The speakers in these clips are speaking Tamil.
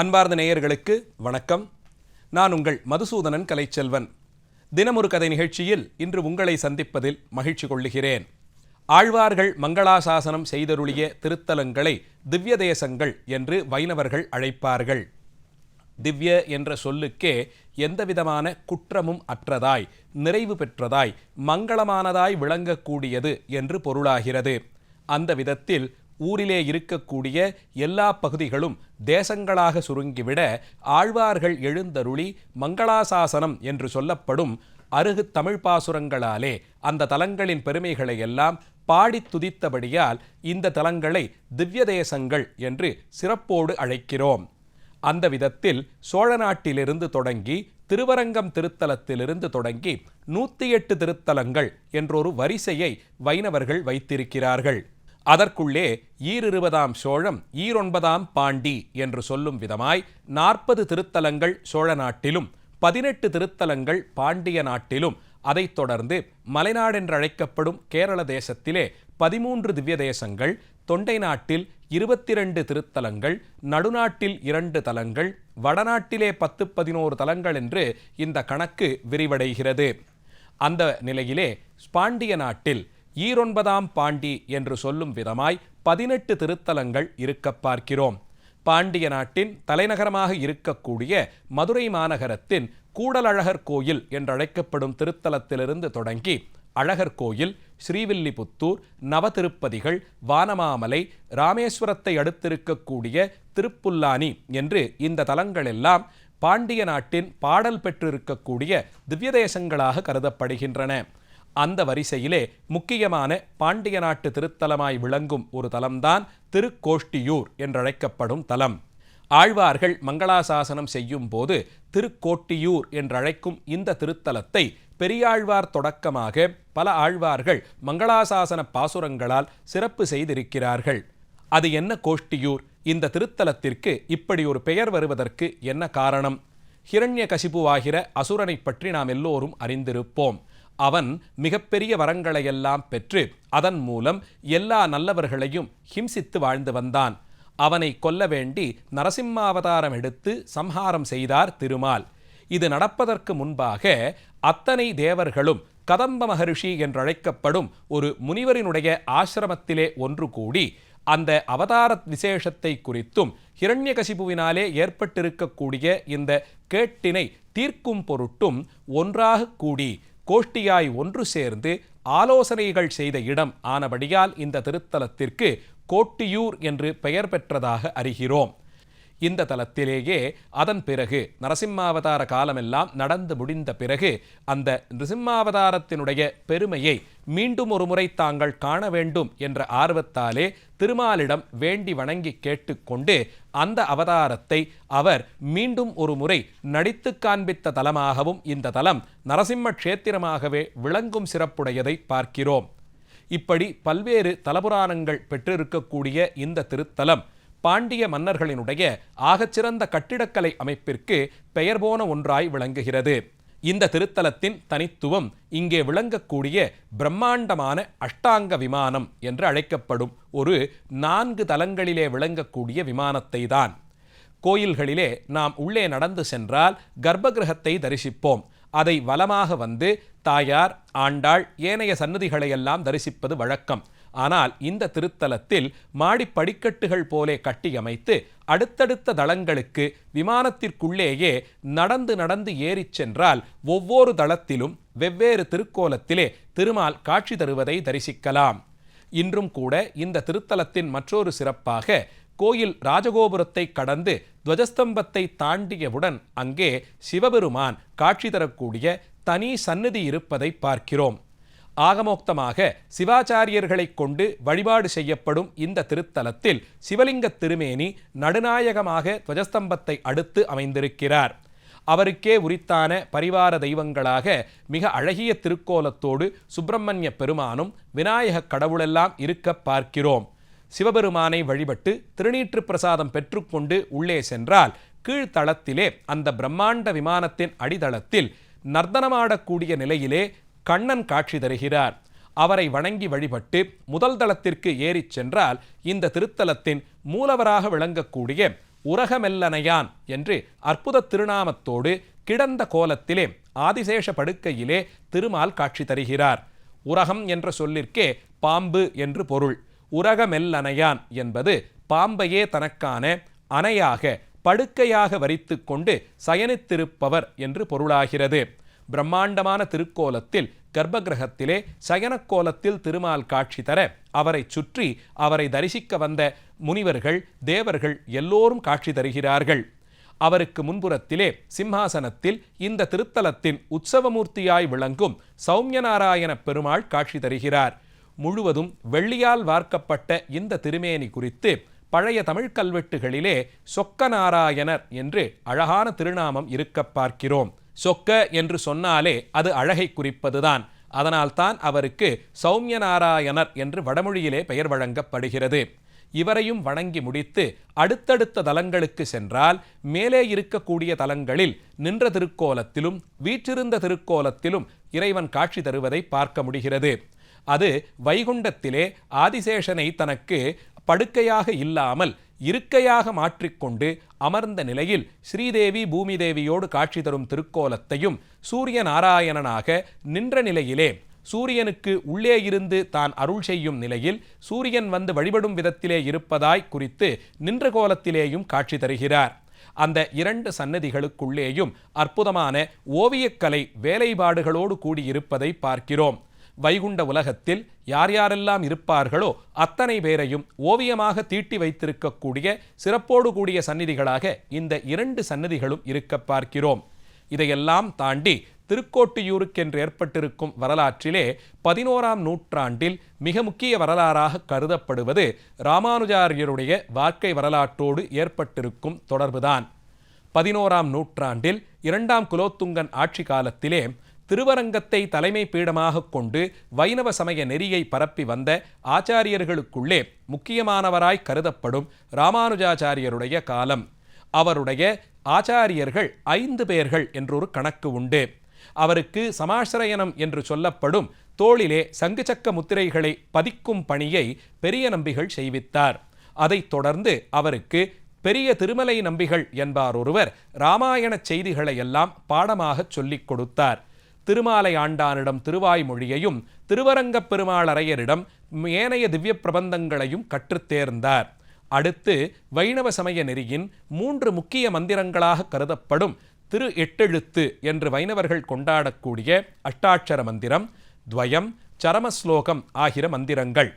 அன்பார்ந்த நேயர்களுக்கு வணக்கம். நான் உங்கள் மதுசூதனன் கலைச்செல்வன். தினமொரு கதை நிகழ்ச்சியில் இன்று உங்களை சந்திப்பதில் மகிழ்ச்சி கொள்ளுகிறேன். ஆழ்வார்கள் மங்களாசாசனம் செய்தருளிய திருத்தலங்களை திவ்ய தேசங்கள் என்று வைணவர்கள் அழைப்பார்கள். திவ்ய என்ற சொல்லுக்கே எந்தவிதமான குற்றமும் அற்றதாய் நிறைவு பெற்றதாய் மங்களமானதாய் விளங்கக்கூடியது என்று பொருளாகிறது. அந்த விதத்தில் ஊரிலே இருக்கக்கூடிய எல்லா பகுதிகளும் தேசங்களாக சுருங்கிவிட ஆழ்வார்கள் எழுந்தருளி மங்களாசாசனம் என்று சொல்லப்படும் அருகு தமிழ் பாசுரங்களாலே அந்த தலங்களின் பெருமைகளை எல்லாம் பாடி துதித்தபடியால் இந்த தலங்களை திவ்ய தேசங்கள் என்று சிறப்போடு அழைக்கிறோம். அந்த விதத்தில் சோழ நாட்டிலிருந்து தொடங்கி திருவரங்கம் திருத்தலத்திலிருந்து தொடங்கி நூற்றி எட்டு திருத்தலங்கள் என்றொரு வரிசையை வைணவர்கள் வைத்திருக்கிறார்கள். அதற்குள்ளே ஈரிருபதாம் சோழம் ஈரொன்பதாம் பாண்டி என்று சொல்லும் விதமாய் நாற்பது திருத்தலங்கள் சோழ நாட்டிலும் பதினெட்டு திருத்தலங்கள் பாண்டிய நாட்டிலும். அதைத் தொடர்ந்து மலைநாடென்றழைக்கப்படும் கேரள தேசத்திலே பதிமூன்று திவ்ய தேசங்கள் தொண்டை நாட்டில் இருபத்தி ரெண்டு திருத்தலங்கள் நடுநாட்டில் இரண்டு தலங்கள் வடநாட்டிலே பத்து பதினோரு தலங்கள் என்று இந்த கணக்கு விரிவடைகிறது. அந்த நிலையிலே பாண்டிய நாட்டில் ஈரொன்பதாம் பாண்டி என்று சொல்லும் விதமாய் பதினெட்டு திருத்தலங்கள் இருக்க பார்க்கிறோம். பாண்டிய நாட்டின் தலைநகரமாக இருக்கக்கூடிய மதுரை மாநகரத்தின் கூடலழகர் கோயில் என்றழைக்கப்படும் திருத்தலத்திலிருந்து தொடங்கி அழகர் கோயில் ஸ்ரீவில்லிபுத்தூர் நவதிருப்பதிகள் வானமாமலை ராமேஸ்வரத்தை அடுத்திருக்கக்கூடிய திருப்புல்லானி என்று இந்த தலங்களெல்லாம் பாண்டிய நாட்டின் பாடல் பெற்றிருக்கக்கூடிய திவ்யதேசங்களாக கருதப்படுகின்றன. அந்த வரிசையிலே முக்கியமான பாண்டிய நாட்டு திருத்தலமாய் விளங்கும் ஒரு தலம்தான் திருக்கோஷ்டியூர் என்றழைக்கப்படும் தலம். ஆழ்வார்கள் மங்களாசாசனம் செய்யும் போது திருக்கோட்டியூர் என்றழைக்கும் இந்த திருத்தலத்தை பெரியாழ்வார் தொடக்கமாக பல ஆழ்வார்கள் மங்களாசாசன பாசுரங்களால் சிறப்பு செய்திருக்கிறார்கள். அது என்ன கோஷ்டியூர்? இந்த திருத்தலத்திற்கு இப்படி ஒரு பெயர் வருவதற்கு என்ன காரணம்? ஹிரண்ய கசிபுவாகிற அசுரனை பற்றி நாம் எல்லோரும் அறிந்திருப்போம். அவன் மிகப்பெரிய வரங்களையெல்லாம் பெற்று அதன் மூலம் எல்லா நல்லவர்களையும் ஹிம்சித்து வாழ்ந்து வந்தான். அவனை கொல்ல வேண்டி நரசிம்மாவதாரம் எடுத்து சம்ஹாரம் செய்தார் திருமால். இது நடப்பதற்கு முன்பாக அத்தனை தேவர்களும் கதம்ப மகரிஷி என்றழைக்கப்படும் ஒரு முனிவரினுடைய ஆசிரமத்திலே ஒன்று கூடி அந்த அவதார விசேஷத்தை குறித்தும் ஹிரண்யகசிபுவினாலே ஏற்பட்டிருக்கக்கூடிய இந்த கேட்டினை தீர்க்கும் பொருட்டும் ஒன்றாக கூடி கோஷ்டியாய் ஒன்று சேர்ந்து ஆலோசனைகள் செய்த இடம் ஆனபடியால் இந்த திருத்தலத்திற்கு கோட்டியூர் என்று பெயர் பெற்றதாக அறிகிறோம். இந்த தலத்திலேயே அதன் பிறகு நரசிம்மாவதார காலமெல்லாம் நடந்து முடிந்த பிறகு அந்த நரசிம்மாவதாரத்தினுடைய பெருமையை மீண்டும் ஒரு முறை தாங்கள் காண வேண்டும் என்ற ஆர்வத்தாலே திருமாலிடம் வேண்டி வணங்கி கேட்டுக்கொண்டு அந்த அவதாரத்தை அவர் மீண்டும் ஒரு முறை நடித்து காண்பித்த தலமாகவும் இந்த தலம் நரசிம்ம க்ஷேத்திரமாகவே விளங்கும் சிறப்புடையதை பார்க்கிறோம். இப்படி பல்வேறு தலபுராணங்கள் பெற்றிருக்கக்கூடிய இந்த திருத்தலம் பாண்டிய மன்னர்களினுடைய ஆகச்சிறந்த கட்டிடக்கலை அமைப்பிற்கு பெயர் போன ஒன்றாய் விளங்குகிறது. இந்த திருத்தலத்தின் தனித்துவம் இங்கே விளங்கக்கூடிய பிரம்மாண்டமான அஷ்டாங்க விமானம் என்று அழைக்கப்படும் ஒரு நான்கு தலங்களிலே விளங்கக்கூடிய விமானத்தை தான் கோயில்களிலே நாம் உள்ளே நடந்து சென்றால் கர்ப்பகிரகத்தை தரிசிப்போம். அதை வலமாக வந்து தாயார் ஆண்டாள் ஏனைய சன்னதிகளையெல்லாம் தரிசிப்பது வழக்கம். ஆனால் இந்த திருத்தலத்தில் மாடி படிக்கட்டுகள் போலே கட்டியமைத்து அடுத்தடுத்த தளங்களுக்கு விமானத்திற்குள்ளேயே நடந்து நடந்து ஏறிச் சென்றால் ஒவ்வொரு தளத்திலும் வெவ்வேறு திருக்கோலத்திலே திருமால் காட்சி தருவதை தரிசிக்கலாம். இன்றும் கூட இந்த திருத்தலத்தின் மற்றொரு சிறப்பாக கோயில் ராஜகோபுரத்தை கடந்து துவஜஸ்தம்பத்தை தாண்டியவுடன் அங்கே சிவபெருமான் காட்சி தரக்கூடிய தனி சந்நிதி இருப்பதை பார்க்கிறோம். ஆகமோக்தமாக சிவாச்சாரியர்களைக் கொண்டு வழிபாடு செய்யப்படும் இந்த திருத்தலத்தில் சிவலிங்க திருமேனி நடுநாயகமாக துவஜஸ்தம்பத்தை அடுத்து அமைந்திருக்கிறார். அவருக்கே உரித்தான பரிவார தெய்வங்களாக மிக அழகிய திருக்கோலத்தோடு சுப்பிரமணிய பெருமானும் விநாயக கடவுளெல்லாம் இருக்க பார்க்கிறோம். சிவபெருமானை வழிபட்டு திருநீற்று பிரசாதம் பெற்றுக்கொண்டு உள்ளே சென்றால் கீழ்த்தளத்திலே அந்த பிரம்மாண்ட விமானத்தின் அடித்தளத்தில் நர்த்தனமாடக்கூடிய நிலையிலே கண்ணன் காட்சி தருகிறார். அவரை வணங்கி வழிபட்டு முதல் தளத்திற்கு ஏறிச் சென்றால் இந்த திருத்தலத்தின் மூலவராக விளங்கக்கூடிய உரகமெல்லனையான் என்று அற்புத திருநாமத்தோடு கிடந்த கோலத்திலே ஆதிசேஷ படுக்கையிலே திருமால் காட்சி தருகிறார். உரகம் என்ற சொல்லிற்கே பாம்பு என்று பொருள். உரகமெல்லனையான் என்பது பாம்பையே தனக்கான அணையாக படுக்கையாக வரித்து கொண்டு சயனித்திருப்பவர் என்று பொருளாகிறது. பிரம்மாண்டமான திருக்கோலத்தில் கர்ப்பகிரகத்திலே சயனக்கோலத்தில் திருமால் காட்சி தர அவரை சுற்றி அவரை தரிசிக்க வந்த முனிவர்கள் தேவர்கள் எல்லோரும் காட்சி தருகிறார்கள். அவருக்கு முன்புறத்திலே சிம்ஹாசனத்தில் இந்த திருத்தலத்தின் உற்சவமூர்த்தியாய் விளங்கும் சௌமியநாராயண பெருமாள் காட்சி தருகிறார். முழுவதும் வெள்ளியால் வார்க்கப்பட்ட இந்த திருமேனி குறித்து பழைய தமிழ் கல்வெட்டுகளிலே சொக்கநாராயணர் என்று அழகான திருநாமம் இருக்க பார்க்கிறோம். சொக்க என்று சொன்னாலே அது அழகை குறிப்பதுதான். அதனால்தான் அவருக்கு சௌமிய நாராயணர் என்று வடமொழியிலே பெயர் வழங்கப்படுகிறது. இவரையும் வணங்கி முடித்து அடுத்தடுத்த தலங்களுக்கு சென்றால் மேலே இருக்கக்கூடிய தலங்களில் நின்ற திருக்கோலத்திலும் வீற்றிருந்த திருக்கோலத்திலும் இறைவன் காட்சி தருவதை பார்க்க முடிகிறது. அது வைகுண்டத்திலே ஆதிசேஷனை தனக்கு படுக்கையாக இல்லாமல் இருக்கையாக மாற்றிக்கொண்டு அமர்ந்த நிலையில் ஸ்ரீதேவி பூமிதேவியோடு காட்சி தரும் திருக்கோலத்தையும் சூரிய நாராயணனாக நின்ற நிலையிலே சூரியனுக்கு உள்ளே இருந்து தான் அருள் செய்யும் நிலையில் சூரியன் வந்து வழிபடும் விதத்திலே இருப்பதாய் குறித்து நின்ற கோலத்திலேயும் காட்சி தருகிறார். அந்த இரண்டு சன்னதிகளுக்குள்ளேயும் அற்புதமான ஓவியக்கலை வேலைபாடுகளோடு கூடியிருப்பதை பார்க்கிறோம். வைகுண்ட உலகத்தில் யார் யாரெல்லாம் இருப்பார்களோ அத்தனை பேரையும் ஓவியமாக தீட்டி வைத்திருக்கக்கூடிய சிறப்போடு கூடிய சந்நிதிகளாக இந்த இரண்டு சன்னதிகளும் இருக்க பார்க்கிறோம். இதையெல்லாம் தாண்டி திருக்கோட்டியூருக்கென்று ஏற்பட்டிருக்கும் வரலாற்றிலே பதினோராம் நூற்றாண்டில் மிக முக்கிய வரலாறாக கருதப்படுவது ராமானுஜாரியருடைய வாழ்க்கை வரலாற்றோடு ஏற்பட்டிருக்கும் தொடர்புதான். பதினோராம் நூற்றாண்டில் இரண்டாம் குலோத்துங்கன் ஆட்சி காலத்திலே திருவரங்கத்தை தலைமை பீடமாக கொண்டு வைணவ சமய நெறியை பரப்பி வந்த ஆச்சாரியர்களுக்குள்ளே முக்கியமானவராய் கருதப்படும் ராமானுஜாச்சாரியருடைய காலம். அவருடைய ஆச்சாரியர்கள் ஐந்து பேர்கள் என்றொரு கணக்கு உண்டு. அவருக்கு சமாசிரயனம் என்று சொல்லப்படும் தோளிலே சங்குச்சக்க முத்திரைகளை பதிக்கும் பணியை பெரிய நம்பிகள் செய்வித்தார். அதைத் தொடர்ந்து அவருக்கு பெரிய திருமலை நம்பிகள் என்பார் ஒருவர். இராமாயண செய்திகளை எல்லாம் பாடமாகச் சொல்லிக் கொடுத்தார். திருமாலை ஆண்டானிடம் திருவாய்மொழியையும் திருவரங்கப் பெருமாளரையரிடம் ஏனைய திவ்ய பிரபந்தங்களையும் கற்றுத் தேர்ந்தார். அடுத்து வைணவ சமய நெறியின் மூன்று முக்கிய மந்திரங்களாக கருதப்படும் திரு எட்டெழுத்து என்று வைணவர்கள் கொண்டாடக்கூடிய அஷ்டாட்சர மந்திரம் துவயம் சரமஸ்லோகம் ஆகிற மந்திரங்கள்.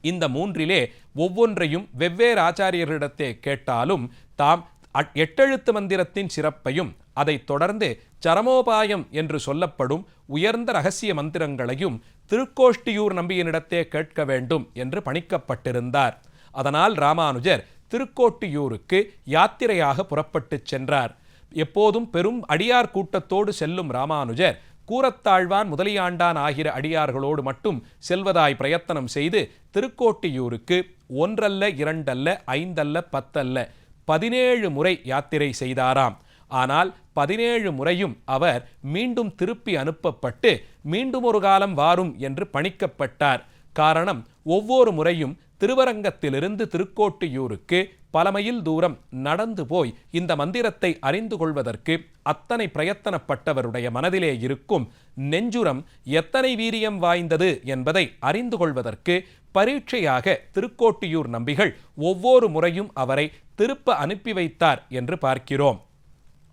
இந்த மூன்றிலே ஒவ்வொன்றையும் வெவ்வேறு ஆச்சாரியர்களிடத்தே கேட்டாலும் தாம் எட்டெழுத்து மந்திரத்தின் சிறப்பையும் அதைத் தொடர்ந்து சரமோபாயம் என்று சொல்லப்படும் உயர்ந்த ரகசிய மந்திரங்களையும் திருக்கோஷ்டியூர் நம்பியனிடத்தே கேட்க வேண்டும் என்று பணிக்கப்பட்டிருந்தார். அதனால் ராமானுஜர் திருக்கோட்டியூருக்கு யாத்திரையாக புறப்பட்டுச் சென்றார். எப்போதும் பெரும் அடியார் கூட்டத்தோடு செல்லும் ராமானுஜர் கூரத்தாழ்வான் முதலியாண்டான் ஆகிற அடியார்களோடு மட்டும் செல்வதாய் பிரயத்தனம் செய்து திருக்கோட்டியூருக்கு ஒன்றல்ல இரண்டல்ல ஐந்தல்ல பத்தல்ல பதினேழு முறை யாத்திரை செய்தாராம். ஆனால் பதினேழு முறையும் அவர் மீண்டும் திருப்பி அனுப்பப்பட்டு மீண்டும் ஒரு காலம் வாரும் என்று பணிக்கப்பட்டார். காரணம் ஒவ்வொரு முறையும் திருவரங்கத்திலிருந்து திருக்கோட்டியூருக்கு பல மைல் தூரம் நடந்து போய் இந்த மந்திரத்தை அறிந்து கொள்வதற்கு அத்தனை பிரயத்தனப்பட்டவருடைய மனதிலே இருக்கும் நெஞ்சுரம் எத்தனை வீரியம் வாய்ந்தது என்பதை அறிந்து கொள்வதற்கு பரீட்சையாக திருக்கோட்டியூர் நம்பிகள் ஒவ்வொரு முறையும் அவரை திருப்ப அனுப்பி வைத்தார் என்று பார்க்கிறோம்.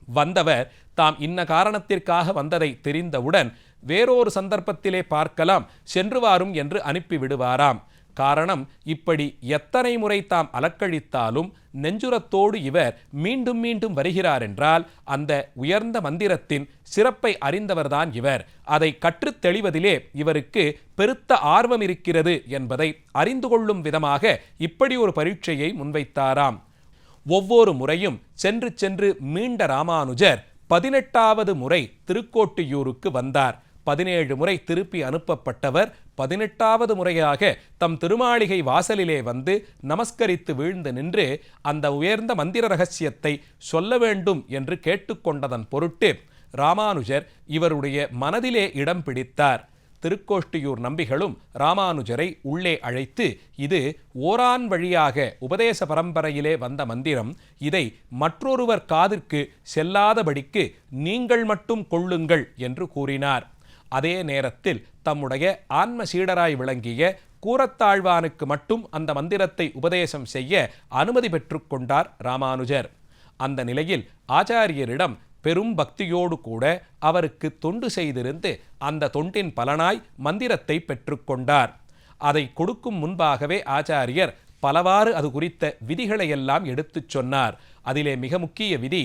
வந்தவர் தாம் இன்ன காரணத்திற்காக வந்ததை தெரிந்தவுடன் வேறொரு சந்தர்ப்பத்திலே பார்க்கலாம் சென்று வாரும் என்று அனுப்பிவிடுவாராம் காரணம் இப்படி எத்தனை முறை தாம் அலக்கழித்தாலும் நெஞ்சுரத்தோடு இவர் மீண்டும் மீண்டும் வருகிறார் என்றால் அந்த உயர்ந்த மந்திரத்தின் சிறப்பை அறிந்தவர்தான் இவர். அதை கற்றுத் தெளிவதிலே இவருக்கு பெருத்த ஆர்வம் இருக்கிறது என்பதை அறிந்து கொள்ளும் விதமாக இப்படி ஒரு பரீட்சையை முன்வைத்தாராம். ஒவ்வொரு முறையும் சென்று சென்று மீண்ட ராமானுஜர் பதினெட்டாவது முறை திருக்கோட்டியூருக்கு வந்தார். பதினேழு முறை திருப்பி அனுப்பப்பட்டவர் பதினெட்டாவது முறையாக தம் திருமாளிகை வாசலிலே வந்து நமஸ்கரித்து வீழ்ந்து நின்று அந்த உயர்ந்த மந்திர ரகசியத்தை சொல்ல வேண்டும் என்று கேட்டுக்கொண்டதன் பொருட்டு ராமானுஜர் இவருடைய மனதிலே இடம் பிடித்தார். திருக்கோஷ்டியூர் நம்பிகளும் ராமானுஜரை உள்ளே அழைத்து இது ஓரான் வழியாக உபதேச பரம்பரையிலே வந்த மந்திரம். இதை மற்றொருவர் காதிற்கு செல்லாதபடிக்கு நீங்கள் மட்டும் கொள்ளுங்கள் என்று கூறினார். அதே நேரத்தில் தம்முடைய ஆன்ம சீடராய் விளங்கிய கூரத்தாழ்வானுக்கு மட்டும் அந்த மந்திரத்தை உபதேசம் செய்ய அனுமதி பெற்றுக்கொண்டார் ராமானுஜர். அந்த நிலையில் ஆச்சாரியரிடம் பெரும் பக்தியோடு கூட அவருக்கு தொண்டு செய்திருந்து அந்த தொண்டின் பலனாய் மந்திரத்தை பெற்றுக்கொண்டார். அதை கொடுக்கும் முன்பாகவே ஆச்சாரியர் பலவாறு அது குறித்த விதிகளையெல்லாம் எடுத்துச் சொன்னார். அதிலே மிக முக்கிய விதி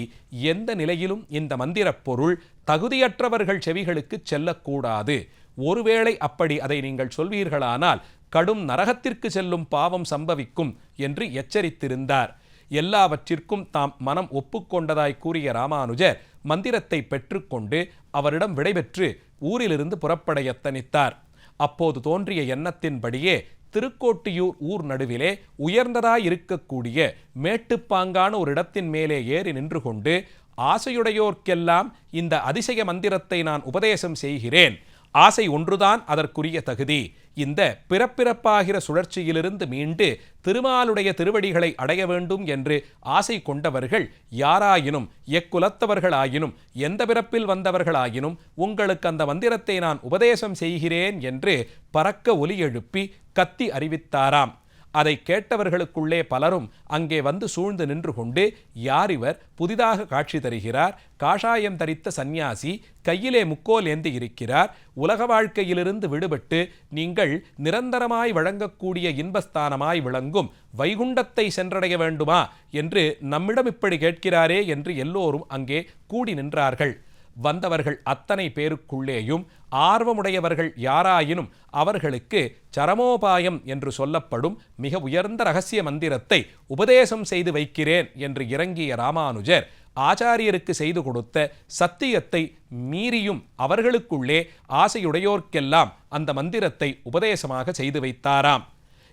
எந்த நிலையிலும் இந்த மந்திரப் பொருள் தகுதியற்றவர்கள் செவிகளுக்கு செல்லக்கூடாது. ஒருவேளை அப்படி அதை நீங்கள் சொல்வீர்களானால் கடும் நரகத்திற்கு செல்லும் பாவம் சம்பவிக்கும் என்று எச்சரித்திருந்தார். எல்லாவற்றிற்கும் தாம் மனம் ஒப்புக்கொண்டதாய் கூறிய ராமானுஜர் மந்திரத்தை பெற்றுக்கொண்டு அவரிடம் விடைபெற்று ஊரிலிருந்து புறப்பட எத்தனித்தார் அப்போது தோன்றிய எண்ணத்தின்படியே திருக்கோட்டியூர் ஊர் நடுவிலே உயர்ந்ததாயிருக்கக்கூடிய மேட்டுப்பாங்கான ஒரு இடத்தின் மேலே ஏறி நின்று கொண்டு ஆசையுடையோர்க்கெல்லாம் இந்த அதிசய மந்திரத்தை நான் உபதேசம் செய்கிறேன். ஆசை ஒன்றுதான் அதற்குரிய தகுதி. இந்த பிறப்பிறப்பாகிற சுழற்சியிலிருந்து மீண்டு திருமாலுடைய திருவடிகளை அடைய வேண்டும் என்று ஆசை கொண்டவர்கள் யாராயினும் எக்குலத்தவர்களாயினும் எந்த பிறப்பில் வந்தவர்களாயினும் உங்களுக்கு அந்த மந்திரத்தை நான் உபதேசம் செய்கிறேன் என்று பறக்க ஒலி எழுப்பி கத்தி அறிவித்தாராம். அதை கேட்டவர்களுக்குள்ளே பலரும் அங்கே வந்து சூழ்ந்து நின்று கொண்டு யார் இவர்? புதிதாக காட்சி தருகிறார். காஷாயம் தரித்த சந்நியாசி கையிலே முக்கோல் ஏந்தி இருக்கிறார். உலக வாழ்க்கையிலிருந்து விடுபட்டு நீங்கள் நிரந்தரமாய் வழங்கக்கூடிய இன்பஸ்தானமாய் விளங்கும். வைகுண்டத்தை சென்றடைய வேண்டுமா? என்று நம்மிடம் இப்படி கேட்கிறாரே என்று எல்லோரும் அங்கே கூடி நின்றார்கள். வந்தவர்கள் அத்தனை பேருக்குள்ளேயும் ஆர்வமுடையவர்கள் யாராயினும் அவர்களுக்கு சரமோபாயம் என்று சொல்லப்படும் மிக உயர்ந்த ரகசிய மந்திரத்தை உபதேசம் செய்து வைக்கிறேன் என்று இறங்கிய ராமானுஜர் ஆச்சாரியருக்கு செய்து கொடுத்த சத்தியத்தை மீறியும் அவர்களுக்குள்ளே ஆசையுடையோர்க்கெல்லாம் அந்த மந்திரத்தை உபதேசமாக செய்து வைத்தாராம்.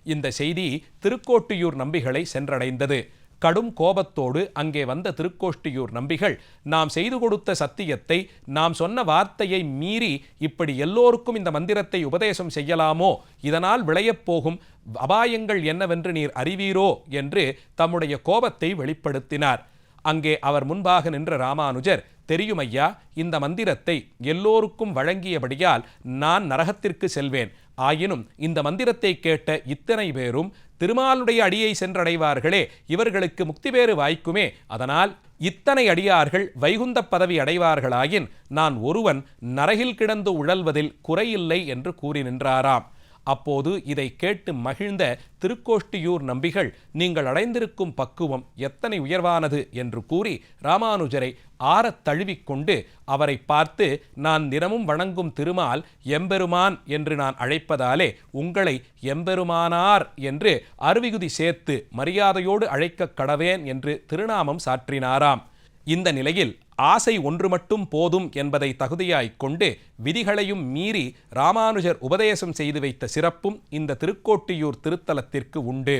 இந்த செய்தி திருக்கோட்டியூர் நம்பிகளை சென்றடைந்தது. கடும் கோபத்தோடு அங்கே வந்த திருக்கோஷ்டியூர் நம்பிகள் நாம் செய்து கொடுத்த சத்தியத்தை நாம் சொன்ன வார்த்தையை மீறி இப்படி எல்லோருக்கும் இந்த மந்திரத்தை உபதேசம் செய்யலாமோ? இதனால் விளையப் போகும் அபாயங்கள் என்னவென்று நீர் அறிவீரோ? என்று தம்முடைய கோபத்தை வெளிப்படுத்தினார். அங்கே அவர் முன்பாக நின்ற ராமானுஜர் தெரியும் ஐயா இந்த மந்திரத்தை எல்லோருக்கும் வழங்கியபடியால் நான் நரகத்திற்கு செல்வேன். ஆயினும் இந்த மந்திரத்தை கேட்ட இத்தனை பேரும் திருமாலுடைய அடியை சென்றடைவார்களே இவர்களுக்கு முக்தி பேறு வாய்க்குமே. அதனால் இத்தனை அடியார்கள் வைகுந்த பதவி அடைவார்களாயின் நான் ஒருவன் நரகில் கிடந்து உழல்வதில் குறையில்லை என்று கூறி நின்றாராம். அப்போது இதை கேட்டு மகிழ்ந்த திருக்கோஷ்டியூர் நம்பிகள் நீங்கள் அடைந்திருக்கும் பக்குவம் எத்தனை உயர்வானது? என்று கூறி ராமானுஜரை ஆறத் தழுவிக்கொண்டு அவரை பார்த்து நான் தினமும் வணங்கும் திருமால் எம்பெருமான் என்று நான் அழைப்பதாலே உங்களை எம்பெருமானார் என்று அருவிகுதி சேர்த்து மரியாதையோடு அழைக்கக் கடவேன் என்று திருநாமம் சாற்றினாராம். இந்த நிலையில் ஆசை ஒன்று மட்டும் போதும் என்பதை தகுதியாய்க் கொண்டு விதிகளையும் மீறி ராமானுஜர் உபதேசம் செய்து வைத்த சிறப்பும் இந்த திருக்கோட்டியூர் திருத்தலத்திற்கு உண்டு.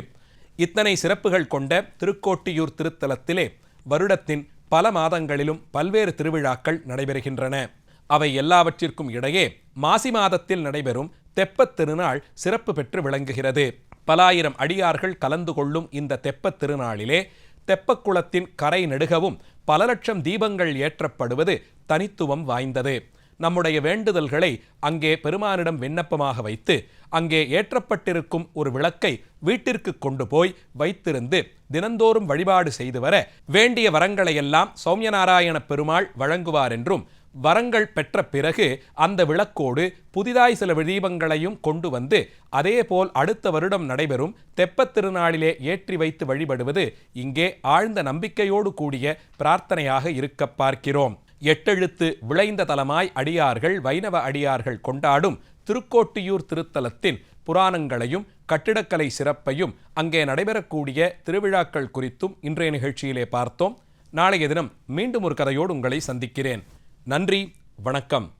இத்தனை சிறப்புகள் கொண்ட திருக்கோட்டியூர் திருத்தலத்திலே வருடத்தின் பல மாதங்களிலும் பல்வேறு திருவிழாக்கள் நடைபெறுகின்றன. அவை எல்லாவற்றிற்கும் இடையே மாசி மாதத்தில் நடைபெறும் தெப்பத் திருநாள் சிறப்பு பெற்று விளங்குகிறது. பலாயிரம் அடியார்கள் கலந்து கொள்ளும் இந்த தெப்பத் திருநாளிலே தெப்பக்குளத்தின் கரை நெடுகவும் பல லட்சம் தீபங்கள் ஏற்றப்படுவது தனித்துவம் வாய்ந்தது. நம்முடைய வேண்டுதல்களை அங்கே பெருமானிடம் விண்ணப்பமாக வைத்து அங்கே ஏற்றப்பட்டிருக்கும் ஒரு விளக்கை வீட்டிற்கு கொண்டு போய் வைத்திருந்து தினந்தோறும் வழிபாடு செய்து வர வேண்டிய வரங்களையெல்லாம் சௌமியநாராயண பெருமாள் வழங்குவார் என்றும் வரங்கள் பெற்ற பிறகு அந்த விளக்கோடு புதிதாய் சில தீபங்களையும் கொண்டு வந்து அதேபோல் அடுத்த வருடம் நடைபெறும் தெப்பத் திருநாளிலே ஏற்றி வைத்து வழிபடுவது இங்கே ஆழ்ந்த நம்பிக்கையோடு கூடிய பிரார்த்தனையாக இருக்க பார்க்கிறோம். எட்டெழுத்து விளைந்த தலமாய் அடியார்கள் வைணவ அடியார்கள் கொண்டாடும் திருக்கோட்டியூர் திருத்தலத்தின் புராணங்களையும் கட்டிடக்கலை சிறப்பையும் அங்கே நடைபெறக்கூடிய திருவிழாக்கள் குறித்தும் இன்றைய நிகழ்ச்சியிலே பார்த்தோம். நாளைய தினம் மீண்டும் ஒரு கதையோடு உங்களை சந்திக்கிறேன். நன்றி வணக்கம்.